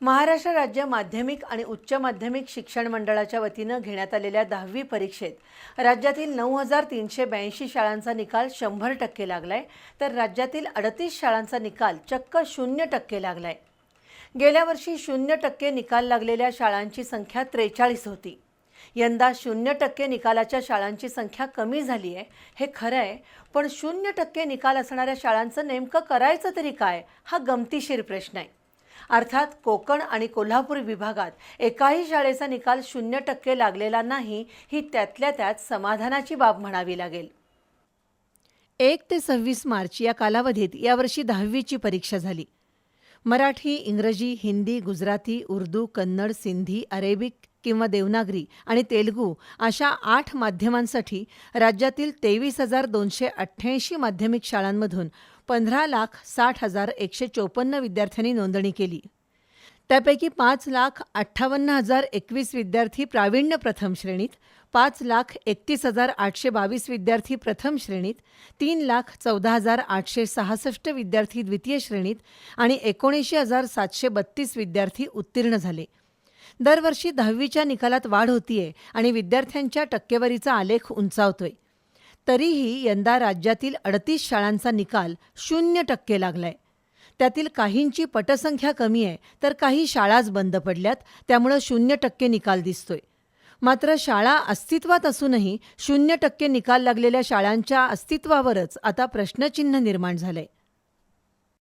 महाराष्ट्र राज्य माध्यमिक आणि उच्च माध्यमिक शिक्षण मंडळाच्या वतीनं घेण्यात आलेल्या दहावी परीक्षेत राज्यातील नऊ हजार तीनशे ब्याऐंशी शाळांचा निकाल शंभर टक्के लागलाय तर राज्यातील अडतीस शाळांचा निकाल चक्क शून्य टक्के लागलाय. गेल्या वर्षी शून्य टक्के निकाल लागलेल्या शाळांची संख्या त्रेचाळीस होती. यंदा शून्य टक्के निकालाच्या शाळांची संख्या कमी झाली आहे हे खरं आहे पण शून्य टक्के निकाल असणाऱ्या शाळांचं नेमकं करायचं तरी काय हा गमतीशीर प्रश्न आहे. अर्थात कोकण आणि कोल्हापूर विभागात एकाही शाळेचा निकाल शून्य टक्के लागलेला नाही ही त्यातल्या त्यात समाधानाची बाब म्हणावी लागेल. एक ते सव्वीस मार्च या कालावधीत यावर्षी दहावीची परीक्षा झाली. मराठी इंग्रजी हिंदी गुजराती उर्दू कन्नड सिंधी अरेबिक किंवा देवनागरी आणि तेलुगू अशा आठ माध्यमांसाठी राज्यातील तेवीस हजार दोनशे अठ्ठ्याऐंशी माध्यमिक शाळांमधून पंधरा लाख साठ हजार एकशे चोपन्न विद्यार्थ्यांनी नोंदणी केली. त्यापैकी पाच लाख अठ्ठावन्न हजार एकवीस विद्यार्थी प्रावीण्य प्रथम श्रेणीत पाच लाख एकतीस हजार आठशे बावीस विद्यार्थी प्रथम श्रेणीत तीन लाख चौदा हजार आठशे सहासष्ट विद्यार्थी द्वितीय श्रेणीत आणि एकोणीसशे हजार सातशे बत्तीस विद्यार्थी उत्तीर्ण झाले. दरवर्षी दहावीच्या निकालात वाढ होतीये आणि विद्यार्थ्यांच्या टक्केवारीचा आलेख उंचावतोय. तरीही यंदा राज्यातील अडतीस शाळांचा निकाल शून्य टक्के लागलाय. त्यातील काहींची पटसंख्या कमी आहे तर काही शाळाच बंद पडल्यात त्यामुळं शून्य टक्के निकाल दिसतोय. मात्र शाळा अस्तित्वात असूनही शून्य टक्के निकाल लागलेल्या शाळांच्या अस्तित्वावरच आता प्रश्नचिन्ह निर्माण झालंय.